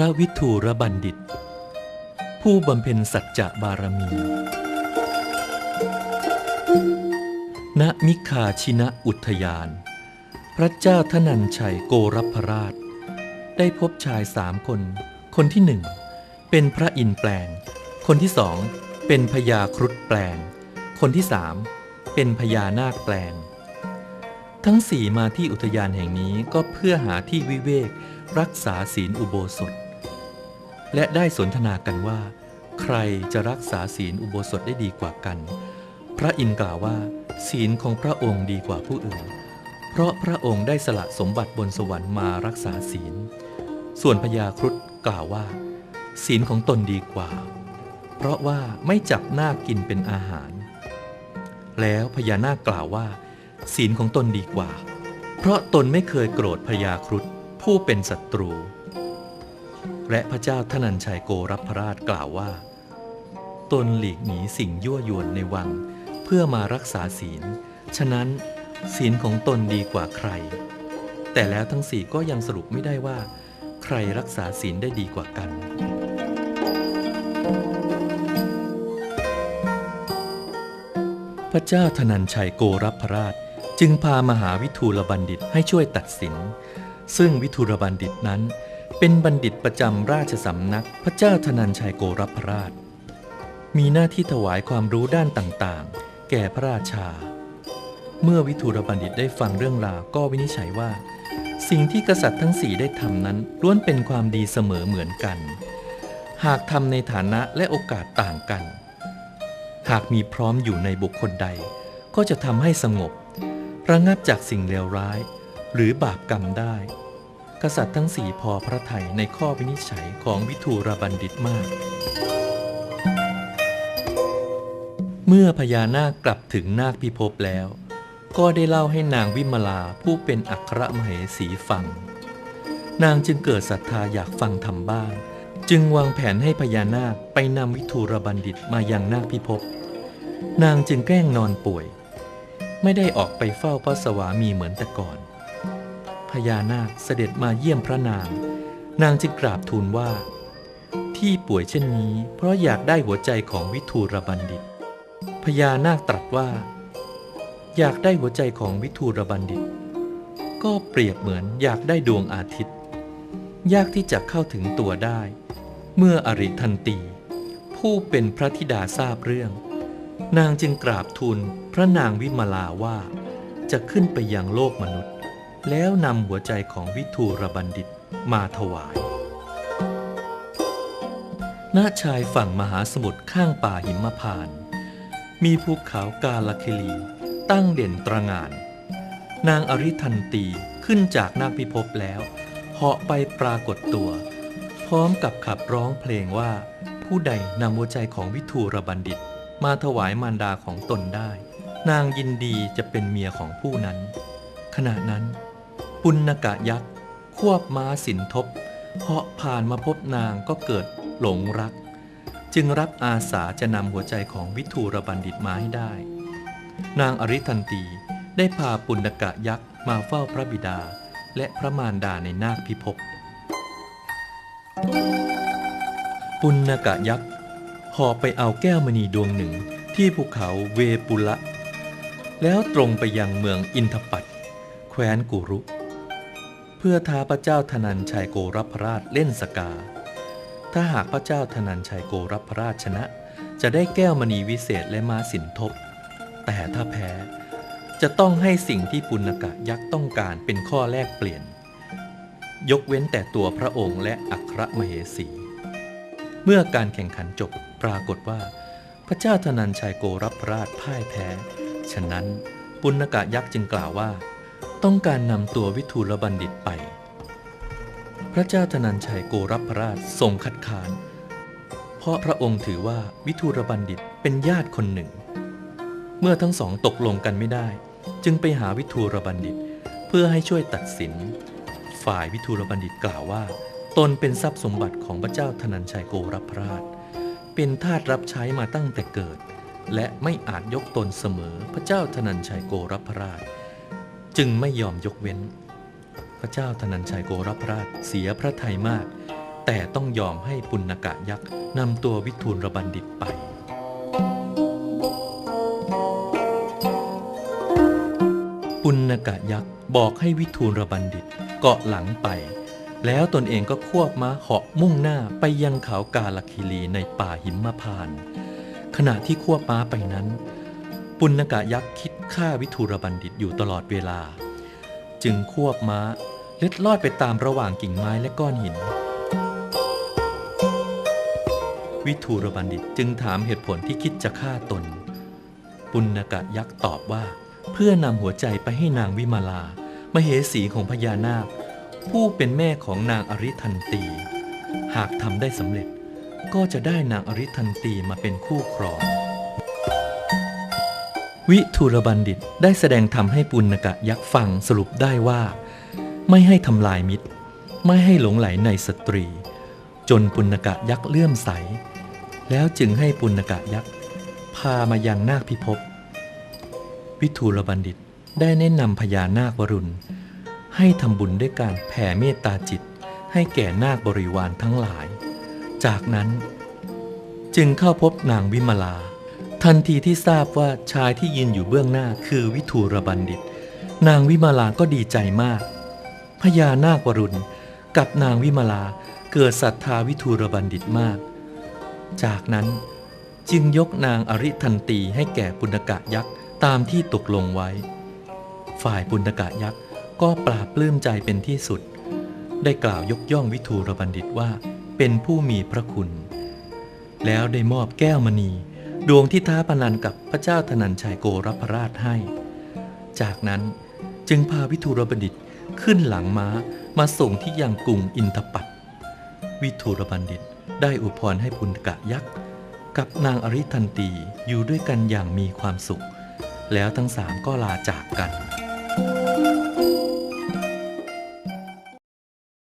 ระวิทูรบัณฑิต ผู้บำเพ็ญสัจจะบารมี ณ มิคาชินะอุทยาน พระเจ้าทนันชัยโกรพราช ได้พบชายสามคน คนที่หนึ่ง เป็นพระอินแปลง คนที่สอง เป็นพญาครุฑแปลง คนที่สาม เป็นพญานาคแปลงทั้งสี่มาที่อุทยานแห่งนี้ก็เพื่อหาที่วิเวกรักษาศีลอุโบสถ และได้สนทนากันว่า ใครจะรักษาศีลอุโบสถได้ดีกว่ากัน พระอินทร์กล่าวว่า ศีลของพระองค์ดีกว่าผู้อื่น เพราะพระองค์ได้สละสมบัติบนสวรรค์มารักษาศีล ส่วนพญาครุฑกล่าวว่า ศีลของตนดีกว่า เพราะว่าไม่จับหน้ากินเป็นอาหาร แล้วพญานาคกล่าวว่า ศีลของตนดีกว่า เพราะตนไม่เคยโกรธพญาครุฑผู้เป็นศัตรู และพระเจ้าทนันชัยโกรับพระราชกล่าวว่า ตนหลีกหนีสิ่งยั่วยวนในวัง เพื่อมารักษาศีล ฉะนั้นศีลของตนดีกว่าใคร แต่แล้วทั้งสี่ก็ยังสรุปไม่ได้ว่า ใครรักษาศีลได้ดีกว่ากัน พระเจ้าธนันชัยโกรับพระราชจึงพามหาวิทูลบัณฑิตให้ช่วยตัดสิน ซึ่งวิทูลบัณฑิตนั้น เป็นบัณฑิตประจำราชสำนักพระเจ้าธนันชัยโกรพราช มีหน้าที่ถวายความรู้ด้านต่างๆ แก่พระราชา เมื่อวิทูลบัณฑิตได้ฟังเรื่องราวก็วินิจฉัยว่า สิ่งที่กษัตริย์ทั้งสี่ได้ทำนั้นล้วนเป็นความดีเสมอเหมือนกัน หากทำในฐานะและโอกาสต่างกัน หากมีพร้อมอยู่ในบุคคลใด ก็จะทำให้สงบ ระงับจากสิ่งเลวร้าย หรือบาปกรรมได้ กษัตริย์ทั้งสี่พอพระทัยในข้อวินิจฉัยของวิทูรบัณฑิตมาก เมื่อพญานาคกลับถึงนาคพิภพแล้ว ก็ได้เล่าให้นางวิมลาผู้เป็นอัครมเหสีฟัง นางจึงเกิดศรัทธาอยากฟังธรรมบ้าง จึงวางแผนให้พญานาคไปนำวิทูรบัณฑิตมายังนาคพิภพ นางจึงแกล้งนอนป่วย ไม่ได้ออกไปเฝ้าพระสวามีเหมือนแต่ก่อน พญานาคเสด็จมาเยี่ยมพระนาง นางจึงกราบทูลว่า ที่ป่วยเช่นนี้ เพราะอยากได้หัวใจของวิทูรบัณฑิต พญานาคตรัสว่า อยากได้หัวใจของวิทูรบัณฑิต ก็เปรียบเหมือนอยากได้ดวงอาทิตย์ ยากที่จะเข้าถึงตัวได้ เมื่ออริทันตี ผู้เป็นพระธิดาทราบเรื่อง นางจึงกราบทูลพระนางวิมลาว่าจะขึ้นไปยังโลกมนุษย์ แล้วนำหัวใจของวิทูรบัณฑิตมาถวาย ณ ชายฝั่งมหาสมุทรข้างป่าหิมพานต์มีภูเขากาลเคลีตั้งเด่นตระงาน นางอริทันตีขึ้นจากนาคพิภพแล้วเหาะไปปรากฏตัว พร้อมกับขับร้องเพลงว่า ผู้ใดนำหัวใจของวิทูรบัณฑิต มาถวายมารดาของตนได้ นางยินดีจะเป็นเมียของผู้นั้น ขณะนั้น ปุณกะยักษ์ควบม้าสินทบเหาะผ่านมาพบนางก็เกิดหลงรัก จึงรับอาสาจะนำหัวใจของวิทูรบัณฑิตมาให้ได้ นางอริทันตีได้พาปุณกะยักษ์มาเฝ้าพระบิดาและพระมารดาในนาคพิภพปุณกะยักษ์หอบไปเอาแก้วมณีดวงหนึ่งที่ภูเขาเวปุละ แล้วตรงไปยังเมืองอินทปัตแคว้นกุรุ เพื่อท้าพระเจ้าธนันชัยโกรพราชเล่นสกา ถ้าหากพระเจ้าธนันชัยโกรพราชชนะ จะได้แก้วมณีวิเศษและม้าสินทบ แต่ถ้าแพ้จะต้องให้สิ่งที่ปุณกะยักษ์ต้องการเป็นข้อแลกเปลี่ยน ยกเว้นแต่ตัวพระองค์และอัครมเหสี เมื่อการแข่งขันจบปรากฏว่า พระเจ้าธนันชัยโกรพราชพ่ายแพ้ ฉะนั้นปุณกะยักษ์จึงกล่าวว่า ต้องการนำตัววิทูลบัณฑิตไป พระเจ้าธนันชัยโกรพราชทรงคัดค้าน เพราะพระองค์ถือว่าวิทูลบัณฑิตเป็นญาติคนหนึ่ง เมื่อทั้งสองตกลงกันไม่ได้ จึงไปหาวิทูลบัณฑิตเพื่อให้ช่วยตัดสิน ฝ่ายวิทูลบัณฑิตกล่าวว่า ตนเป็นทรัพย์สมบัติของพระเจ้าธนันชัยโกรพราช เป็นทาสรับใช้มาตั้งแต่เกิด และไม่อาจยกตนเสมอพระเจ้าธนันชัยโกรพราช จึงไม่ยอมยกเว้น พระเจ้าธนันชัยโกรพราชเสียพระทัยมาก แต่ต้องยอมให้ปุณกะยักษ์นำตัววิทูลระบัณฑิตไปปุณกะยักษ์บอกให้วิทูลระบัณฑิตเกาะหลังไป แล้วตนเองก็ควบม้าเหาะมุ่งหน้าไปยังเขากาลคีรีในป่าหิมพาน ขณะที่ควบม้าไปนั้น ปุณกะยักษ์คิดฆ่าวิทูลบัณฑิตอยู่ตลอดเวลา จึงควบม้าเล็ดลอดไปตามระหว่างกิ่งไม้และก้อนหิน วิทูลบัณฑิตจึงถามเหตุผลที่คิดจะฆ่าตน ปุณกะยักษ์ตอบว่า เพื่อนำหัวใจไปให้นางวิมาลา มเหสีของพญานาค ผู้เป็นแม่ของนางอริทันตี หากทำได้สำเร็จ ก็จะได้นางอริทันตีมาเป็นคู่ครอง วิทูลบัณฑิตได้แสดงธรรมให้ปุณกะยักษ์ฟังสรุปได้ว่า ไม่ให้ทำลายมิตร ไม่ให้หลงไหลในสตรี จนปุณกะยักษ์เลื่อมใส แล้วจึงให้ปุณกะยักษ์พามายังนาคพิภพวิทูลบัณฑิตได้แนะนำพญานาควรุณ ให้ทำบุญด้วยการแผ่เมตตาจิตให้แก่นาคบริวารทั้งหลาย จากนั้นจึงเข้าพบนางวิมลา ทันทีที่ทราบว่าชายที่ยืนอยู่เบื้องหน้าคือวิทูลบัณฑิต นางวิมาลาก็ดีใจมาก พญานาควรุณกับนางวิมาลาเกิดศรัทธาวิทูลบัณฑิตมาก จากนั้นจึงยกนางอริทันตีให้แก่ปุณกะยักษ์ตามที่ตกลงไว้ ฝ่ายปุณกะยักษ์ก็ปราบปลื้มใจเป็นที่สุด ได้กล่าวยกย่องวิทูลบัณฑิตว่าเป็นผู้มีพระคุณ แล้วได้มอบแก้วมณี ดวงที่ท้าพนันกับพระเจ้าธนัญชัยโกรพราชให้ จากนั้นจึงพาวิทูรบดิตขึ้นหลังม้ามาส่งที่ยังกรุงอินทปัตวิทูรบัณฑิตได้อุปรให้ปุณกะยักษ์กับนางอริทันตีอยู่ด้วยกันอย่างมีความสุข แล้วทั้งสามก็ลาจากกัน